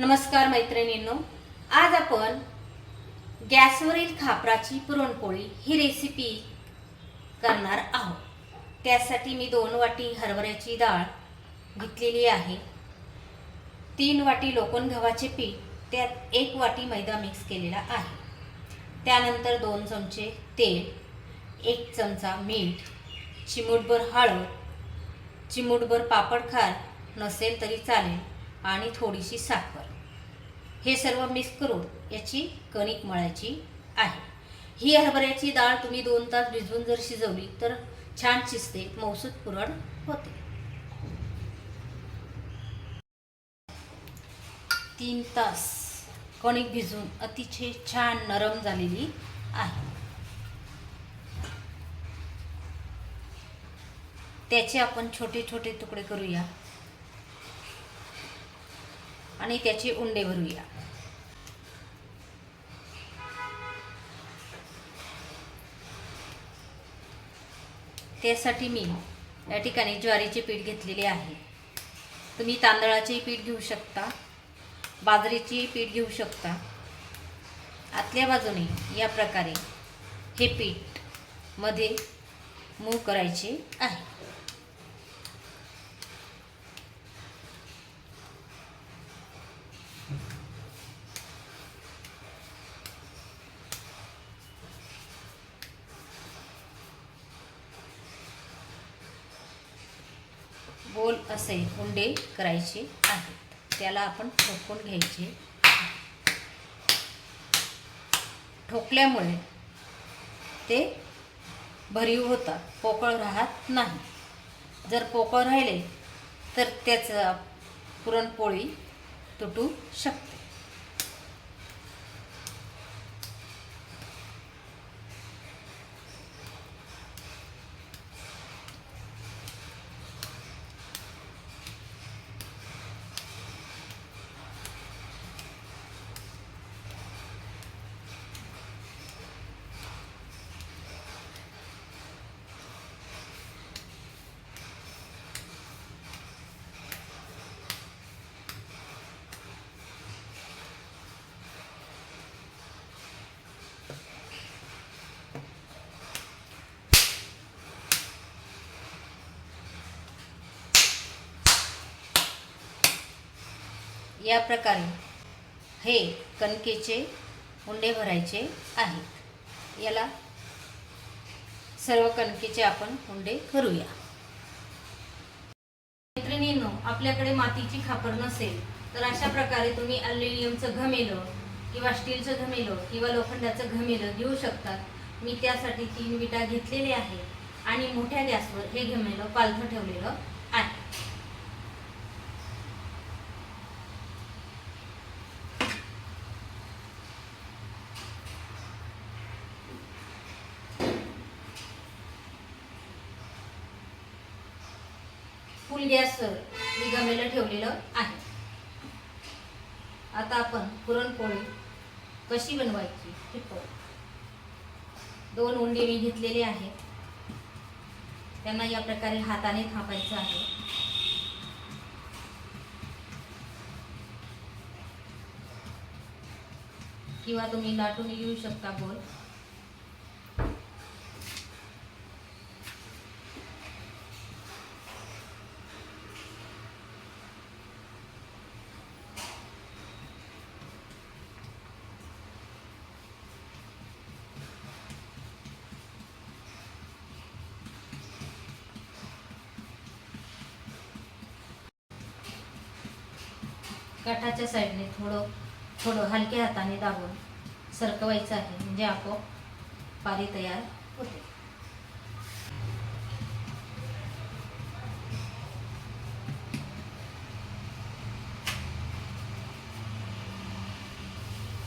नमस्कार मैत्रिणींनो. आज आपण गॅसवरील खापराची पुरणपोळी ही रेसिपी करणार आहोत. त्यासाठी मी दोन वाटी हरभऱ्याची डाळ घेतलेली आहे. तीन वाटी लोकण गव्हाचे पीठ त्यात एक वाटी मैदा मिक्स केलेला आहे. त्यानंतर दोन चमचे तेल एक चमचा मीठ चिमूटभर हळद चिमूटभर पापड खार नसेल तरी चालेल आणि थोडीशी साखर. हे सर्व मिक्स करून याची कणिक मळायची आहे. ही हरभऱ्याची डाळ तुम्ही दोन तास भिजवून जर शिजवली तर छान शिजते मौसूद पुरण होते. तीन तास कणिक भिजून अतिशय छान नरम झालेली आहे. त्याचे आपण छोटे छोटे तुकडे करूया. आणि त्याचे उंडे भरूया. त्यासाठी मी या ठिकाणी ज्वारीचे पीठ घेतलेले आहे. तुम्ही तांदळाचे पीठ घेऊ शकता बाजरीचे पीठ घेऊ शकता. आतल्या बाजूने या प्रकारे हे पीठमध्ये मूव करायचे आहे गोल असे उंडे करायचे आहेत. त्याला आपण ठोकून घ्यायचे. ठोकल्यामुळे ते भरीव होतात पोकळ राहत नाही. जर पोकळ राहिले तर त्याचं पुरणपोळी तुटू शकते. या प्रकारे हे कणकेचे उंडे भरायचे आहेत. याला सर्व कणकेचे आपण उंडे भरूया. मैत्रिणींनो आपल्याकडे मातीची खापर नसेल तर अशा प्रकारे तुम्ही अल्युमिनियमचं घमेलं किंवा स्टीलचं घमेलं किंवा लोखंडाचं घमेलं घेऊ शकतात मी त्यासाठी तीन विटा घेतलेले आहे आणि मोठ्या गॅसवर हे घमेलं पालथं ठेवलेलं आहे फुल म्हणजे गॅसवर मी गमेलं ठेवलेलं आहे. आता आपण पुरणपोळी कशी बनवायची हे पाहू. दोन उंडे मी घेतलेले आहेत. त्यांना या प्रकारे हाताने थापायचं आहे. किंवा तुम्ही लाटून घेऊ शकता गोल काठाच्या साईडने थोडं थोडं हलक्या हाताने दाबून सरकवायचं आहे म्हणजे आपोआप पारी तयार होते.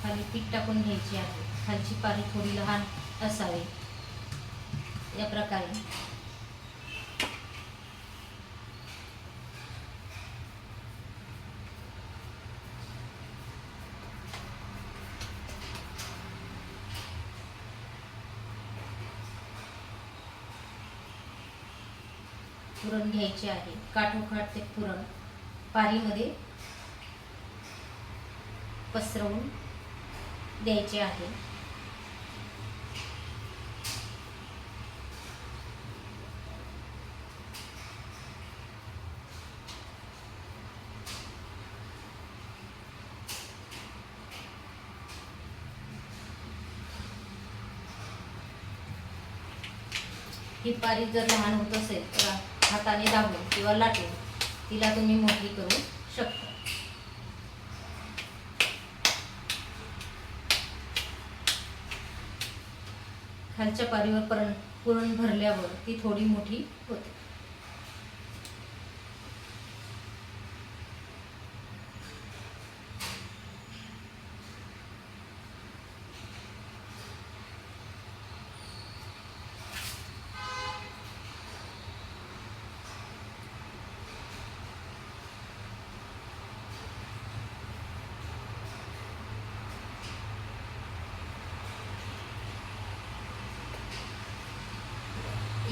खाली पीठ टाकून घ्यायची आहे. खालची पारी थोडी लहान असावी. या प्रकारे पुरण घ्यायचे आहे. काठोकाठ ते पुरण. पारीमध्ये पसरवून द्यायचे आहे. ही पारी जर लहान होत असेल तर हाताने दाबून किंवा लाटून तिला तुम्ही मोठी करू शकता. खालच्या पारीवर परण पुरण भरल्यावर ती थोडी मोठी होते.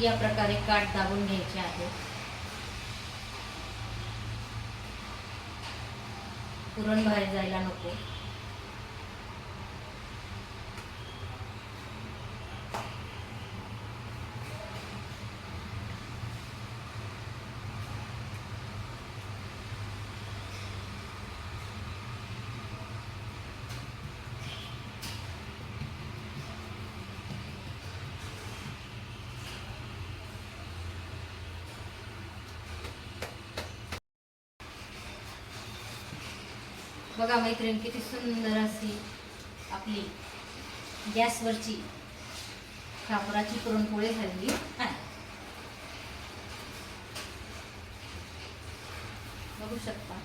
या प्रकारे काठ दाबून घ्यायचे आहे. पुरण बाहेर जायला नको. बघा मैत्रीण किती सुंदर अशी आपली गॅसवरची खापराची पुरणपोळी झालेली. आहे बघू शकता.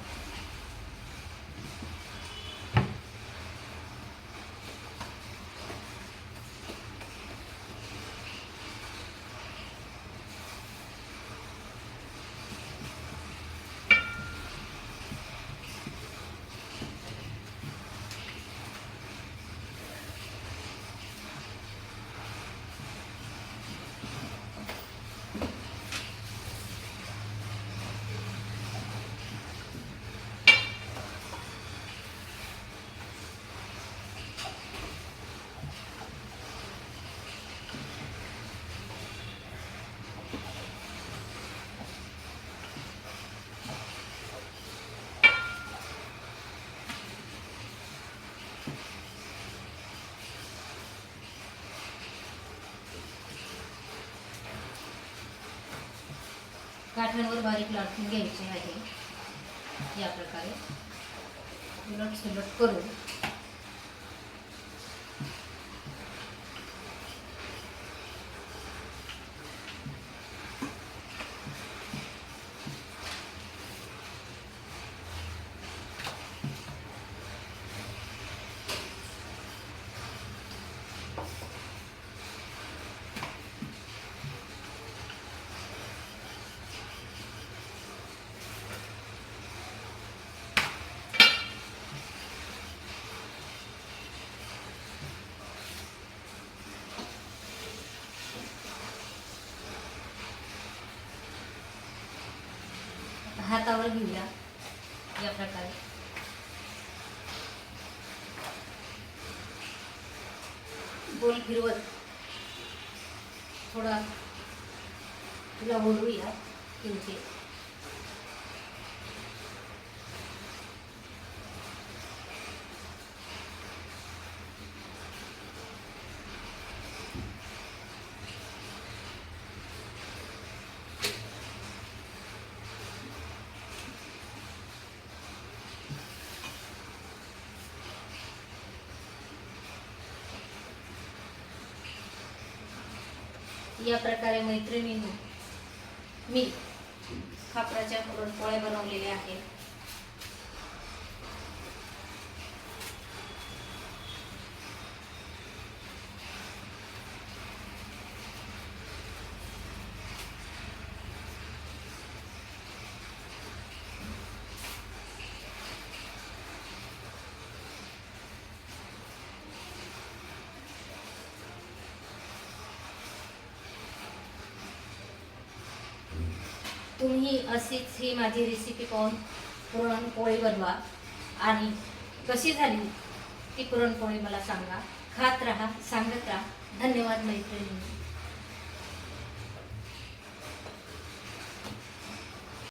काठांवर बारीक लाटून घ्यायचे आहे. या प्रकारे. उलट सुलट करून. हातावर घेऊया. या प्रकारे. गोल फिरवत थोडा तुला ओढूया. किंचित. या प्रकारे मैत्रिणींनी मी खापराच्या पुरणपोळ्या बनवलेल्या आहेत. तुम्ही अशीच ही माझी रेसिपी पाहून पुरणपोळी बनवा. आणि कशी झाली ती पुरणपोळी मला सांगा. खात राहा सांगत राहा. धन्यवाद मैत्रिणी.